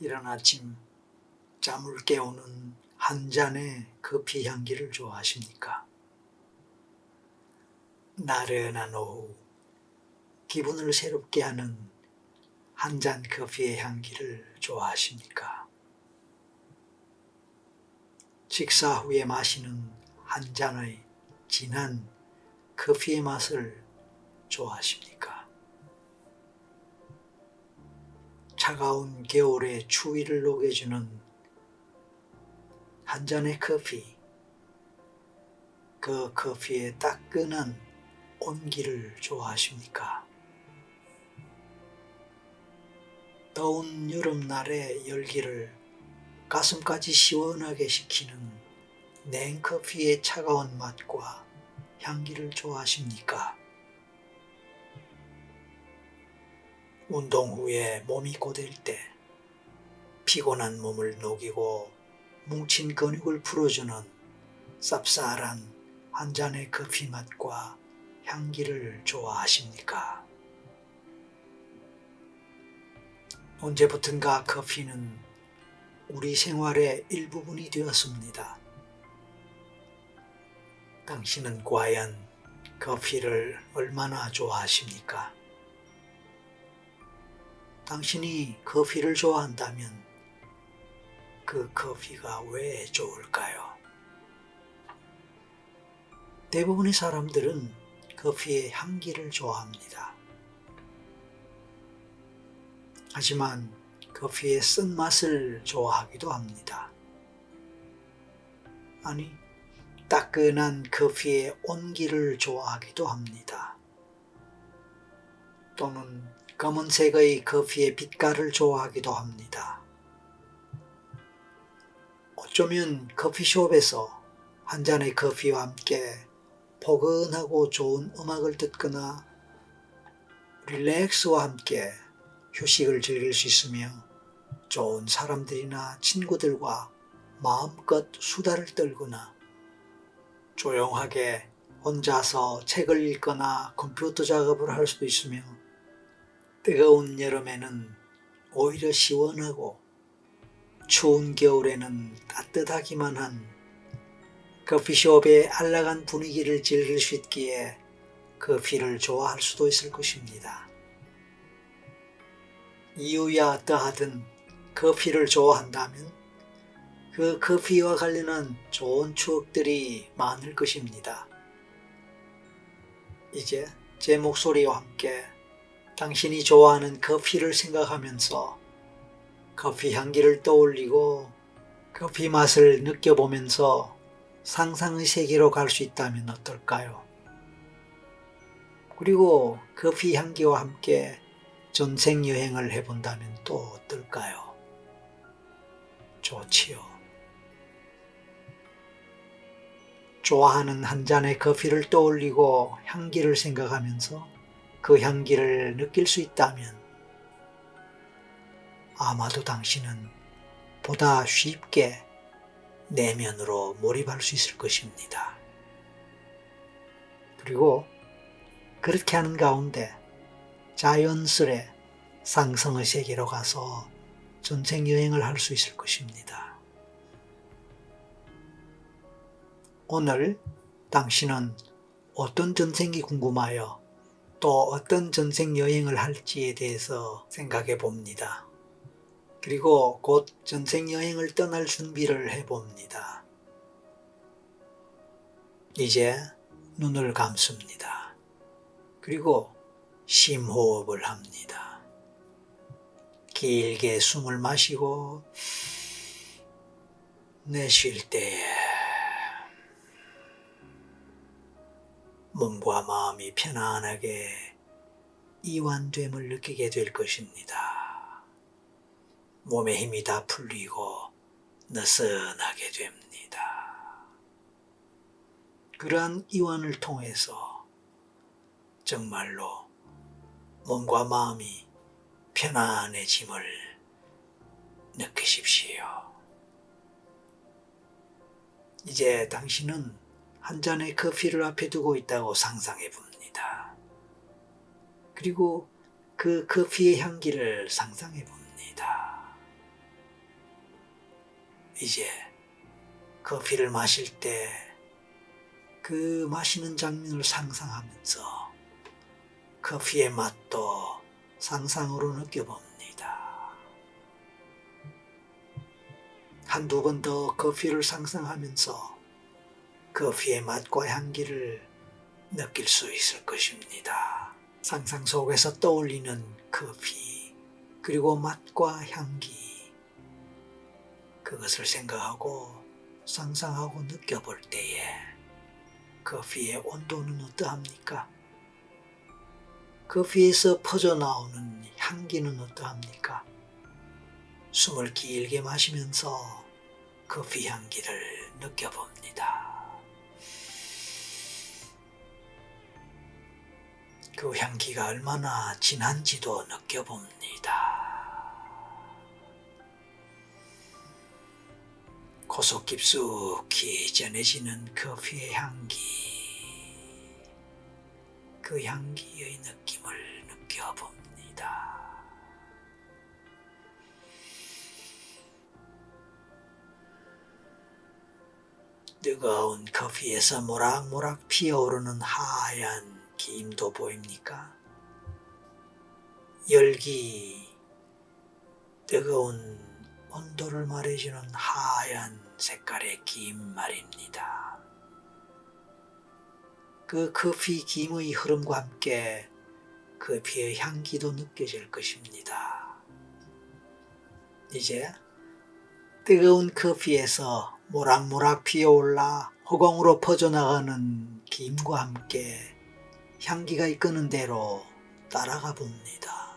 이른 아침 잠을 깨우는 한 잔의 커피 향기를 좋아하십니까? 나른한 오후 기분을 새롭게 하는 한 잔 커피의 향기를 좋아하십니까? 식사 후에 마시는 한 잔의 진한 커피의 맛을 좋아하십니까? 차가운 겨울의 추위를 녹여주는 한 잔의 커피, 그 커피의 따끈한 온기를 좋아하십니까? 더운 여름날의 열기를 가슴까지 시원하게 식히는 냉커피의 차가운 맛과 향기를 좋아하십니까? 운동 후에 몸이 고될 때 피곤한 몸을 녹이고 뭉친 근육을 풀어주는 쌉쌀한 한 잔의 커피 맛과 향기를 좋아하십니까? 언제부턴가 커피는 우리 생활의 일부분이 되었습니다. 당신은 과연 커피를 얼마나 좋아하십니까? 당신이 커피를 좋아한다면 그 커피가 왜 좋을까요? 대부분의 사람들은 커피의 향기를 좋아합니다. 하지만 커피의 쓴맛을 좋아하기도 합니다. 아니, 따끈한 커피의 온기를 좋아하기도 합니다. 또는 검은색의 커피의 빛깔을 좋아하기도 합니다. 어쩌면 커피숍에서 한 잔의 커피와 함께 포근하고 좋은 음악을 듣거나 릴렉스와 함께 휴식을 즐길 수 있으며 좋은 사람들이나 친구들과 마음껏 수다를 떨거나 조용하게 혼자서 책을 읽거나 컴퓨터 작업을 할 수도 있으며 뜨거운 여름에는 오히려 시원하고 추운 겨울에는 따뜻하기만 한 커피숍의 안락한 분위기를 즐길 수 있기에 커피를 좋아할 수도 있을 것입니다. 이유야 어떠하든 커피를 좋아한다면 그 커피와 관련한 좋은 추억들이 많을 것입니다. 이제 제 목소리와 함께 당신이 좋아하는 커피를 생각하면서 커피 향기를 떠올리고 커피 맛을 느껴보면서 상상의 세계로 갈 수 있다면 어떨까요? 그리고 커피 향기와 함께 전생 여행을 해본다면 또 어떨까요? 좋지요. 좋아하는 한 잔의 커피를 떠올리고 향기를 생각하면서 그 향기를 느낄 수 있다면 아마도 당신은 보다 쉽게 내면으로 몰입할 수 있을 것입니다. 그리고 그렇게 하는 가운데 자연스레 상성의 세계로 가서 전생 여행을 할 수 있을 것입니다. 오늘 당신은 어떤 전생이 궁금하여 또 어떤 전생 여행을 할지에 대해서 생각해 봅니다. 그리고 곧 전생 여행을 떠날 준비를 해 봅니다. 이제 눈을 감습니다. 그리고 심호흡을 합니다. 길게 숨을 마시고 내쉴 때에 몸과 마음이 편안하게 이완됨을 느끼게 될 것입니다. 몸의 힘이 다 풀리고 느슨하게 됩니다. 그러한 이완을 통해서 정말로 몸과 마음이 편안해짐을 느끼십시오. 이제 당신은 한 잔의 커피를 앞에 두고 있다고 상상해 봅니다. 그리고 그 커피의 향기를 상상해 봅니다. 이제 커피를 마실 때 그 마시는 장면을 상상하면서 커피의 맛도 상상으로 느껴봅니다. 한두 번 더 커피를 상상하면서 커피의 맛과 향기를 느낄 수 있을 것입니다. 상상 속에서 떠올리는 커피, 그리고 맛과 향기, 그것을 생각하고 상상하고 느껴볼 때에 커피의 온도는 어떠합니까? 커피에서 퍼져나오는 향기는 어떠합니까? 숨을 길게 마시면서 커피 향기를 느껴봅니다. 그 향기가 얼마나 진한지도 느껴봅니다. 고속 깊숙이 전해지는 커피의 향기. 그 향기의 느낌을 느껴봅니다. 뜨거운 커피에서 모락모락 피어오르는 하얀 김도 보입니까? 열기, 뜨거운 온도를 말해주는 하얀 색깔의 김 말입니다. 그 커피 김의 흐름과 함께 커피의 향기도 느껴질 것입니다. 이제 뜨거운 커피에서 모락모락 피어올라 허공으로 퍼져나가는 김과 함께 향기가 이끄는 대로 따라가 봅니다.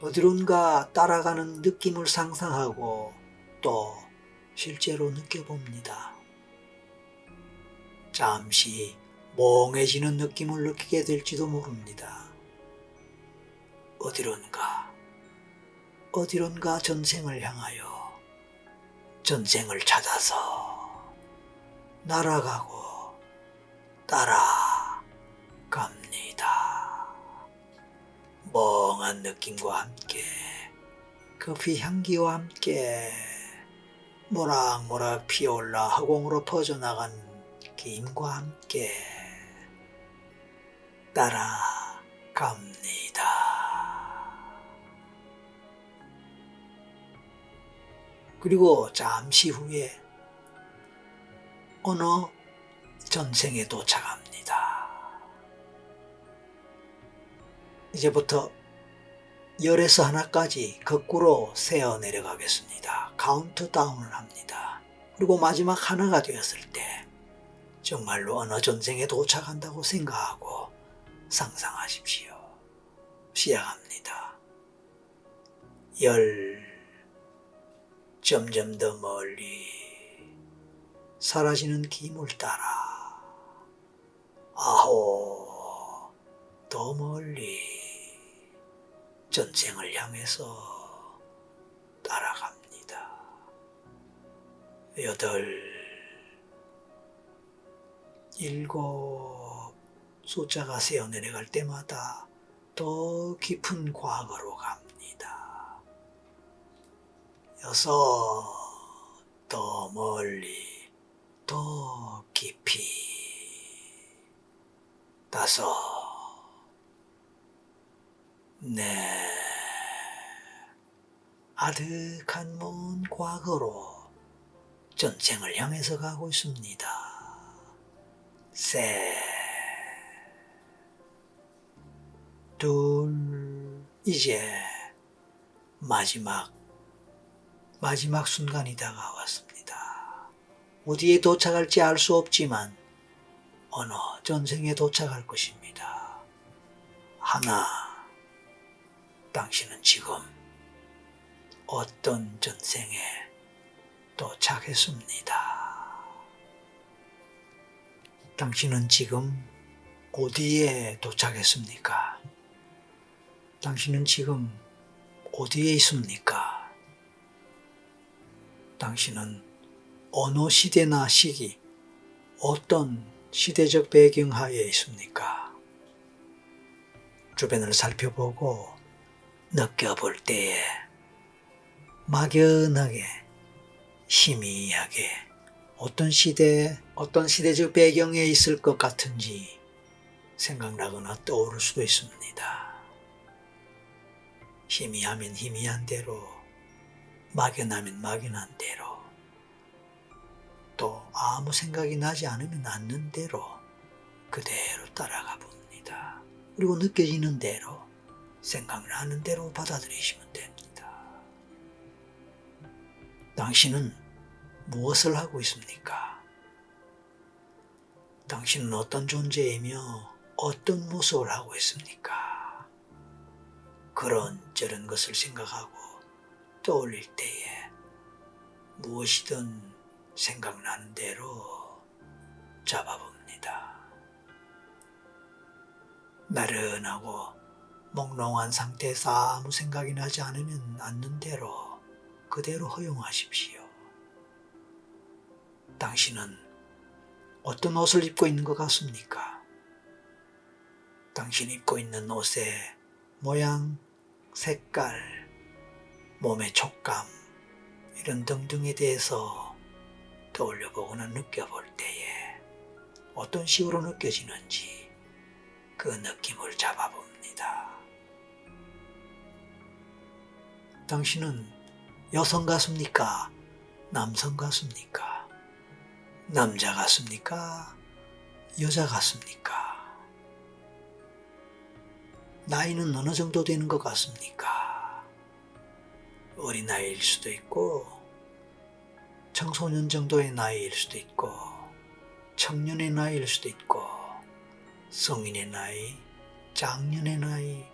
어디론가 따라가는 느낌을 상상하고 또 실제로 느껴봅니다. 잠시 멍해지는 느낌을 느끼게 될지도 모릅니다. 어디론가, 어디론가 전생을 향하여 전생을 찾아서 날아가고 따라 멍한 느낌과 함께 커피 향기와 함께 모락모락 피어올라 허공으로 퍼져나간 김과 함께 따라갑니다. 그리고 잠시 후에 어느 전생에 도착합니다. 이제부터 열에서 하나까지 거꾸로 세어 내려가겠습니다. 카운트다운을 합니다. 그리고 마지막 하나가 되었을 때 정말로 어느 전생에 도착한다고 생각하고 상상하십시오. 시작합니다. 열, 점점 더 멀리 사라지는 기물 따라 아홉, 더 멀리 전생을 향해서 따라갑니다. 여덟, 일곱 숫자가 세어 내려갈 때마다 더 깊은 과거로 갑니다. 여섯 더 멀리 더 깊이 다섯 네 아득한 먼 과거로 전생을 향해서 가고 있습니다. 셋, 둘, 이제 마지막, 마지막 순간이 다가왔습니다. 어디에 도착할지 알 수 없지만 어느 전생에 도착할 것입니다. 하나, 당신은 지금 어떤 전생에 도착했습니다. 당신은 지금 어디에 도착했습니까? 당신은 지금 어디에 있습니까? 당신은 어느 시대나 시기, 어떤 시대적 배경 하에 있습니까? 주변을 살펴보고 느껴볼 때에 막연하게 희미하게 어떤 시대, 어떤 시대적 배경에 있을 것 같은지 생각나거나 떠오를 수도 있습니다. 희미하면 희미한 대로, 막연하면 막연한 대로, 또 아무 생각이 나지 않으면 않는 대로 그대로 따라가 봅니다. 그리고 느껴지는 대로, 생각나는 대로 받아들이시면 됩니다. 당신은 무엇을 하고 있습니까? 당신은 어떤 존재이며 어떤 모습을 하고 있습니까? 그런 저런 것을 생각하고 떠올릴 때에 무엇이든 생각나는 대로 잡아봅니다. 나른하고 몽롱한 상태에서 아무 생각이 나지 않으면 않는 대로 그대로 허용하십시오. 당신은 어떤 옷을 입고 있는 것 같습니까? 당신이 입고 있는 옷의 모양, 색깔, 몸의 촉감, 이런 등등에 대해서 떠올려 보거나 느껴볼 때에 어떤 식으로 느껴지는지 그 느낌을 잡아봅니다. 당신은 여성 같습니까? 남성 같습니까? 남자 같습니까? 여자 같습니까? 나이는 어느 정도 되는 것 같습니까? 어린아이일 수도 있고, 청소년 정도의 나이일 수도 있고, 청년의 나이일 수도 있고, 성인의 나이, 장년의 나이,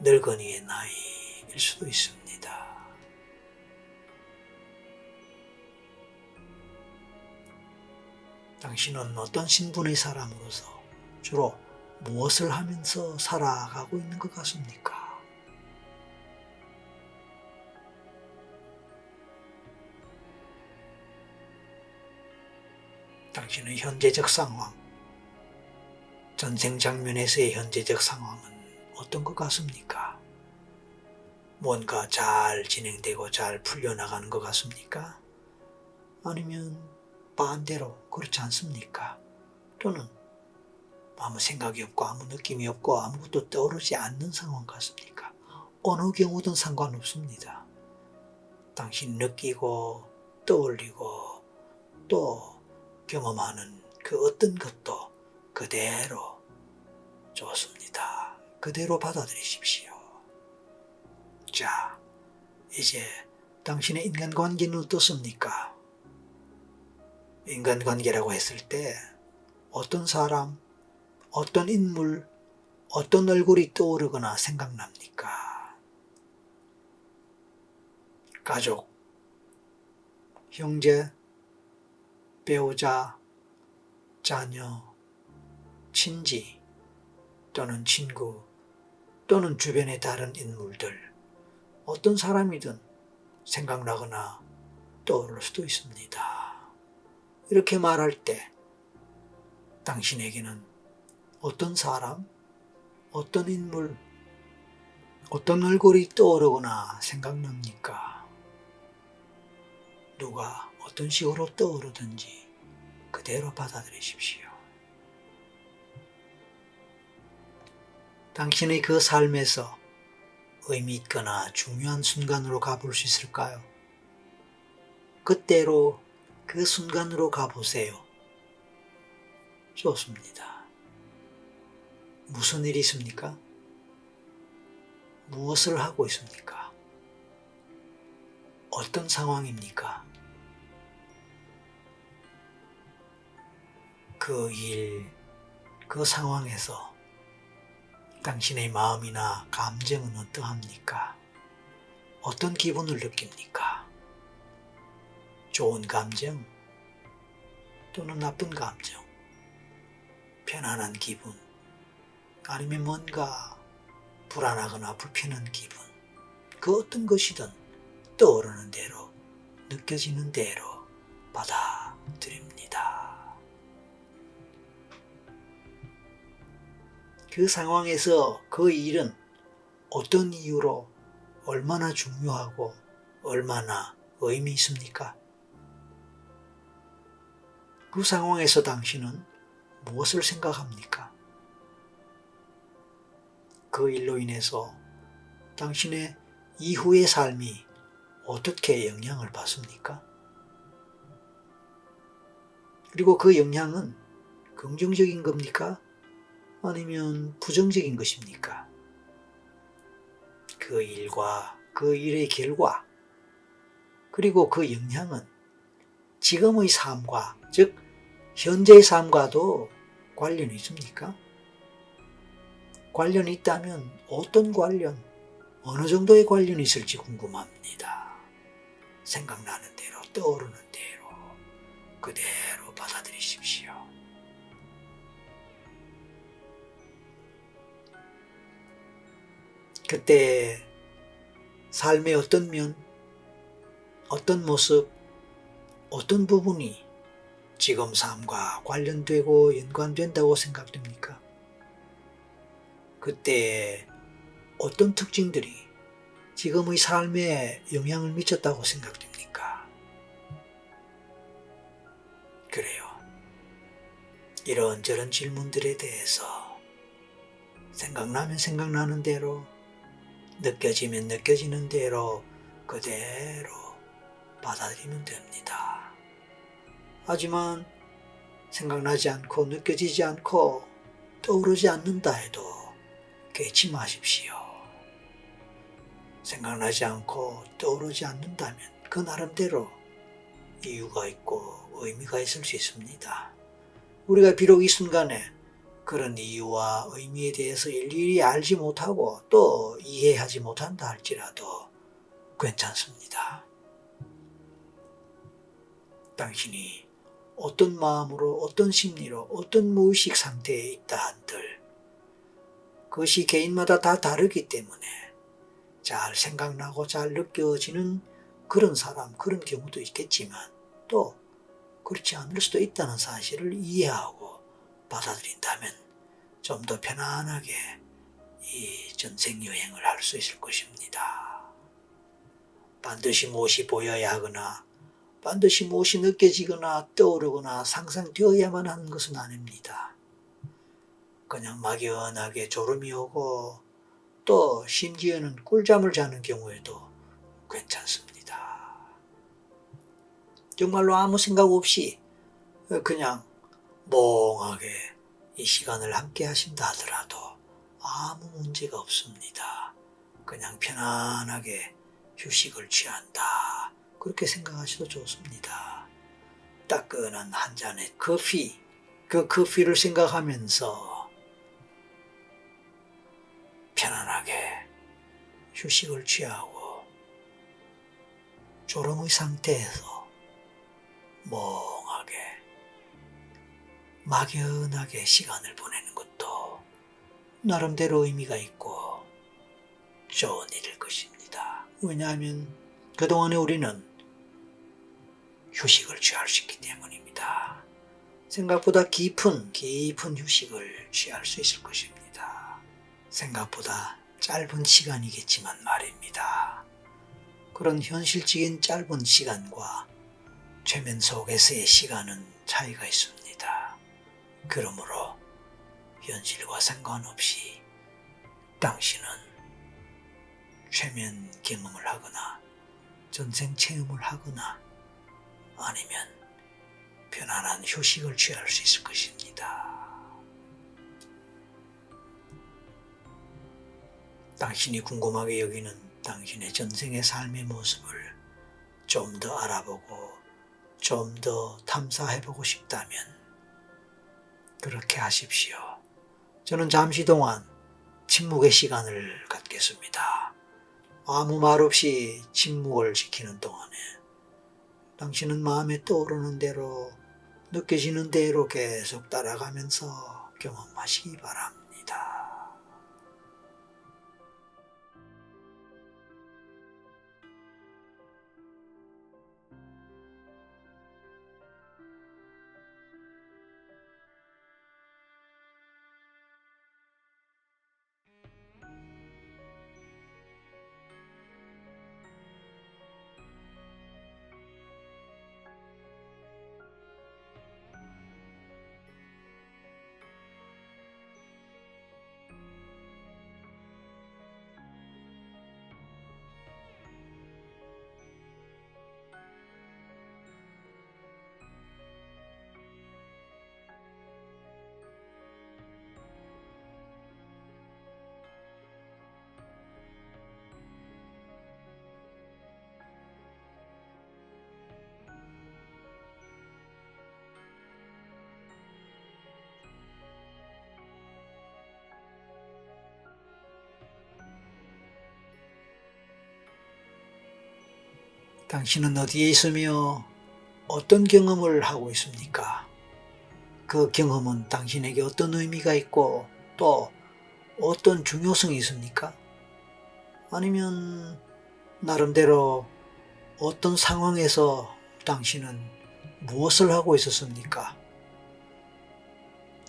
늙은이의 나이 일 수도 있습니다. 당신은 어떤 신분의 사람으로서 주로 무엇을 하면서 살아가고 있는 것 같습니까? 당신의 현재적 상황, 전생 장면에서의 현재적 상황은 어떤 것 같습니까? 뭔가 잘 진행되고 잘 풀려나가는 것 같습니까? 아니면 반대로 그렇지 않습니까? 또는 아무 생각이 없고 아무 느낌이 없고 아무것도 떠오르지 않는 상황 같습니까? 어느 경우든 상관없습니다. 당신 느끼고 떠올리고 또 경험하는 그 어떤 것도 그대로 좋습니다. 그대로 받아들이십시오. 자, 이제 당신의 인간관계는 어떻습니까? 인간관계라고 했을 때 어떤 사람, 어떤 인물, 어떤 얼굴이 떠오르거나 생각납니까? 가족, 형제, 배우자, 자녀, 친지 또는 친구 또는 주변의 다른 인물들 어떤 사람이든 생각나거나 떠오를 수도 있습니다. 이렇게 말할 때 당신에게는 어떤 사람, 어떤 인물, 어떤 얼굴이 떠오르거나 생각납니까? 누가 어떤 식으로 떠오르든지 그대로 받아들이십시오. 당신의 그 삶에서 의미 있거나 중요한 순간으로 가볼 수 있을까요? 그때로 그 순간으로 가보세요. 좋습니다. 무슨 일이 있습니까? 무엇을 하고 있습니까? 어떤 상황입니까? 그 일, 그 상황에서 당신의 마음이나 감정은 어떠합니까? 어떤 기분을 느낍니까? 좋은 감정 또는 나쁜 감정, 편안한 기분, 아니면 뭔가 불안하거나 불편한 기분, 그 어떤 것이든 떠오르는 대로, 느껴지는 대로 받아들입니다. 그 상황에서 그 일은 어떤 이유로 얼마나 중요하고 얼마나 의미 있습니까? 그 상황에서 당신은 무엇을 생각합니까? 그 일로 인해서 당신의 이후의 삶이 어떻게 영향을 받습니까? 그리고 그 영향은 긍정적인 겁니까? 아니면 부정적인 것입니까? 그 일과 그 일의 결과, 그리고 그 영향은 지금의 삶과, 즉, 현재의 삶과도 관련이 있습니까? 관련이 있다면 어떤 관련, 어느 정도의 관련이 있을지 궁금합니다. 생각나는 대로, 떠오르는 대로, 그대로 받아들이십시오. 그때 삶의 어떤 면, 어떤 모습, 어떤 부분이 지금 삶과 관련되고 연관된다고 생각됩니까? 그때 어떤 특징들이 지금의 삶에 영향을 미쳤다고 생각됩니까? 그래요. 이런저런 질문들에 대해서 생각나면 생각나는 대로 느껴지면 느껴지는 대로 그대로 받아들이면 됩니다. 하지만 생각나지 않고 느껴지지 않고 떠오르지 않는다 해도 깨지 마십시오. 생각나지 않고 떠오르지 않는다면 그 나름대로 이유가 있고 의미가 있을 수 있습니다. 우리가 비록 이 순간에 그런 이유와 의미에 대해서 일일이 알지 못하고 또 이해하지 못한다 할지라도 괜찮습니다. 당신이 어떤 마음으로, 어떤 심리로, 어떤 무의식 상태에 있다 한들 그것이 개인마다 다 다르기 때문에 잘 생각나고 잘 느껴지는 그런 사람, 그런 경우도 있겠지만 또 그렇지 않을 수도 있다는 사실을 이해하고 받아들인다면 좀 더 편안하게 이 전생 여행을 할 수 있을 것입니다. 반드시 무엇이 보여야 하거나 반드시 무엇이 느껴지거나 떠오르거나 상상되어야만 하는 것은 아닙니다. 그냥 막연하게 졸음이 오고 또 심지어는 꿀잠을 자는 경우에도 괜찮습니다. 정말로 아무 생각 없이 그냥 멍하게 이 시간을 함께 하신다 하더라도 아무 문제가 없습니다. 그냥 편안하게 휴식을 취한다. 그렇게 생각하셔도 좋습니다. 따끈한 한 잔의 커피, 그 커피를 생각하면서 편안하게 휴식을 취하고 졸음의 상태에서 멍하게 막연하게 시간을 보내는 것도 나름대로 의미가 있고 좋은 일일 것입니다. 왜냐하면 그동안에 우리는 휴식을 취할 수 있기 때문입니다. 생각보다 깊은, 깊은 휴식을 취할 수 있을 것입니다. 생각보다 짧은 시간이겠지만 말입니다. 그런 현실적인 짧은 시간과 최면 속에서의 시간은 차이가 있습니다. 그러므로 현실과 상관없이 당신은 최면 경험을 하거나 전생 체험을 하거나 아니면 편안한 휴식을 취할 수 있을 것입니다. 당신이 궁금하게 여기는 당신의 전생의 삶의 모습을 좀 더 알아보고 좀 더 탐사해보고 싶다면 그렇게 하십시오. 저는 잠시 동안 침묵의 시간을 갖겠습니다. 아무 말 없이 침묵을 지키는 동안에 당신은 마음에 떠오르는 대로 느껴지는 대로 계속 따라가면서 경험하시기 바랍니다. 당신은 어디에 있으며 어떤 경험을 하고 있습니까? 그 경험은 당신에게 어떤 의미가 있고 또 어떤 중요성이 있습니까? 아니면 나름대로 어떤 상황에서 당신은 무엇을 하고 있었습니까?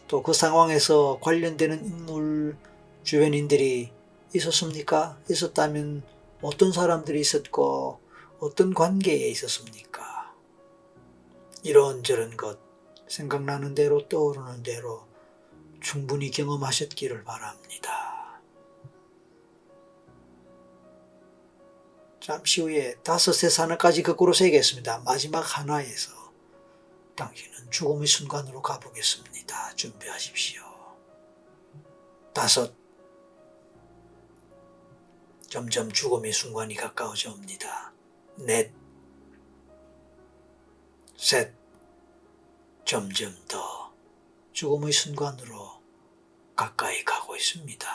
또 그 상황에서 관련되는 인물, 주변인들이 있었습니까? 있었다면 어떤 사람들이 있었고 어떤 관계에 있었습니까? 이런저런 것 생각나는 대로 떠오르는 대로 충분히 경험하셨기를 바랍니다. 잠시 후에 다섯의 산업까지 거꾸로 세겠습니다. 마지막 하나에서 당신은 죽음의 순간으로 가보겠습니다. 준비하십시오. 다섯. 점점 죽음의 순간이 가까워져 옵니다. 넷. 셋. 점점 더 죽음의 순간으로 가까이 가고 있습니다.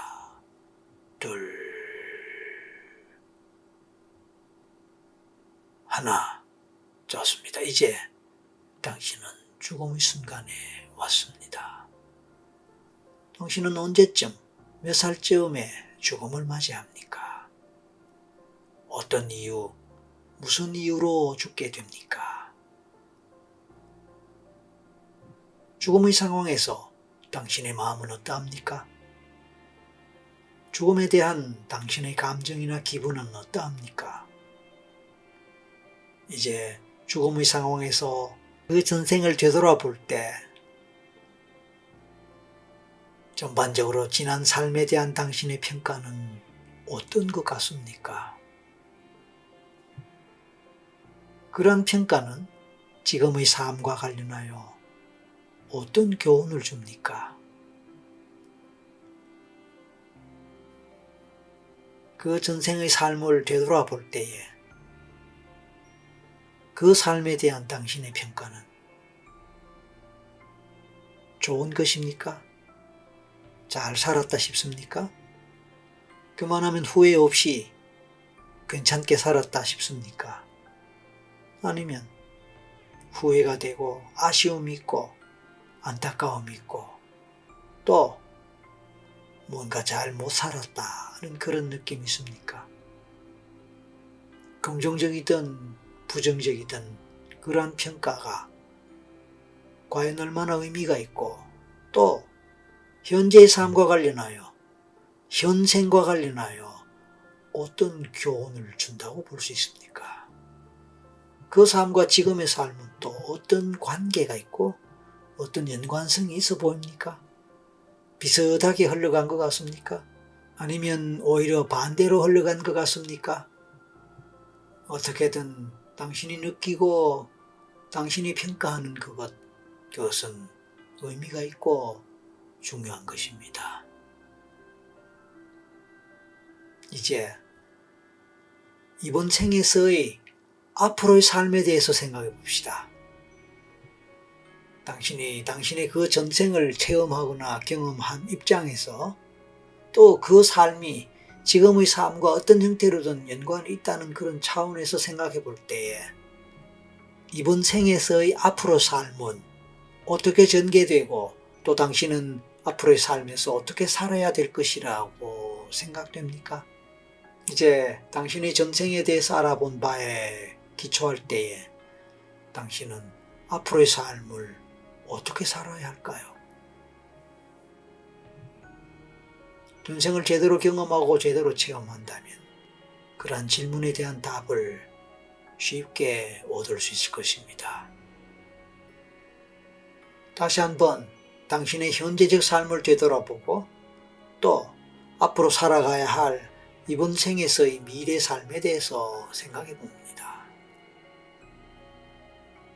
둘. 하나. 좋습니다. 이제 당신은 죽음의 순간에 왔습니다. 당신은 언제쯤, 몇 살쯤에 죽음을 맞이합니까? 어떤 이유, 무슨 이유로 죽게 됩니까? 죽음의 상황에서 당신의 마음은 어떠합니까? 죽음에 대한 당신의 감정이나 기분은 어떠합니까? 이제 죽음의 상황에서 그 전생을 되돌아볼 때 전반적으로 지난 삶에 대한 당신의 평가는 어떤 것 같습니까? 그런 평가는 지금의 삶과 관련하여 어떤 교훈을 줍니까? 그 전생의 삶을 되돌아볼 때에 그 삶에 대한 당신의 평가는 좋은 것입니까? 잘 살았다 싶습니까? 그만하면 후회 없이 괜찮게 살았다 싶습니까? 아니면 후회가 되고 아쉬움이 있고 안타까움이 있고 또 뭔가 잘 못 살았다는 그런 느낌이 있습니까? 긍정적이든 부정적이든 그러한 평가가 과연 얼마나 의미가 있고 또 현재의 삶과 관련하여 현생과 관련하여 어떤 교훈을 준다고 볼 수 있습니까? 그 삶과 지금의 삶은 또 어떤 관계가 있고 어떤 연관성이 있어 보입니까? 비슷하게 흘러간 것 같습니까? 아니면 오히려 반대로 흘러간 것 같습니까? 어떻게든 당신이 느끼고 당신이 평가하는 그것, 그것은 의미가 있고 중요한 것입니다. 이제 이번 생에서의 앞으로의 삶에 대해서 생각해 봅시다. 당신이 당신의 그 전생을 체험하거나 경험한 입장에서 또 그 삶이 지금의 삶과 어떤 형태로든 연관이 있다는 그런 차원에서 생각해 볼 때에 이번 생에서의 앞으로 삶은 어떻게 전개되고 또 당신은 앞으로의 삶에서 어떻게 살아야 될 것이라고 생각됩니까? 이제 당신의 전생에 대해서 알아본 바에 기초할 때에 당신은 앞으로의 삶을 어떻게 살아야 할까요? 전생을 제대로 경험하고 제대로 체험한다면 그러한 질문에 대한 답을 쉽게 얻을 수 있을 것입니다. 다시 한번 당신의 현재적 삶을 되돌아보고 또 앞으로 살아가야 할 이번 생에서의 미래 삶에 대해서 생각해 봅니다.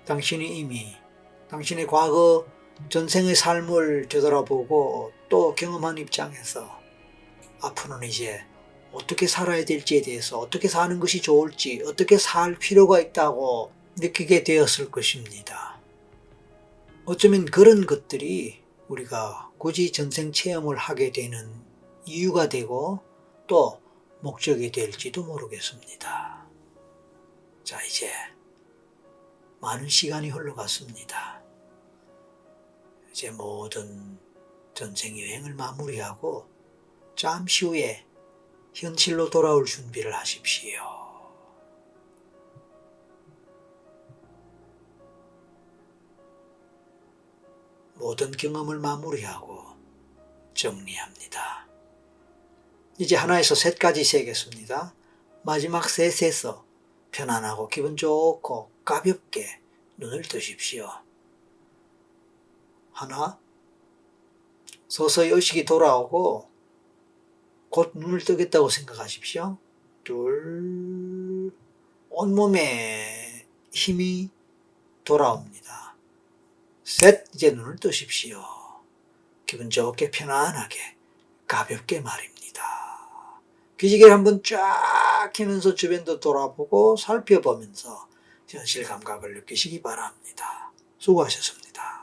당신이 이미 당신의 과거 전생의 삶을 되돌아보고 또 경험한 입장에서 앞으로는 이제 어떻게 살아야 될지에 대해서 어떻게 사는 것이 좋을지 어떻게 살 필요가 있다고 느끼게 되었을 것입니다. 어쩌면 그런 것들이 우리가 굳이 전생 체험을 하게 되는 이유가 되고 또 목적이 될지도 모르겠습니다. 자, 이제 많은 시간이 흘러갔습니다. 이제 모든 전생 여행을 마무리하고 잠시 후에 현실로 돌아올 준비를 하십시오. 모든 경험을 마무리하고 정리합니다. 이제 하나에서 셋까지 세겠습니다. 마지막 셋에서 편안하고 기분 좋고 가볍게 눈을 뜨십시오. 하나, 서서히 의식이 돌아오고 곧 눈을 뜨겠다고 생각하십시오. 둘, 온몸에 힘이 돌아옵니다. 셋, 이제 눈을 뜨십시오. 기분 좋게 편안하게 가볍게 말입니다. 기지개를 한번 쫙 켜면서 주변도 돌아보고 살펴보면서 현실 감각을 느끼시기 바랍니다. 수고하셨습니다.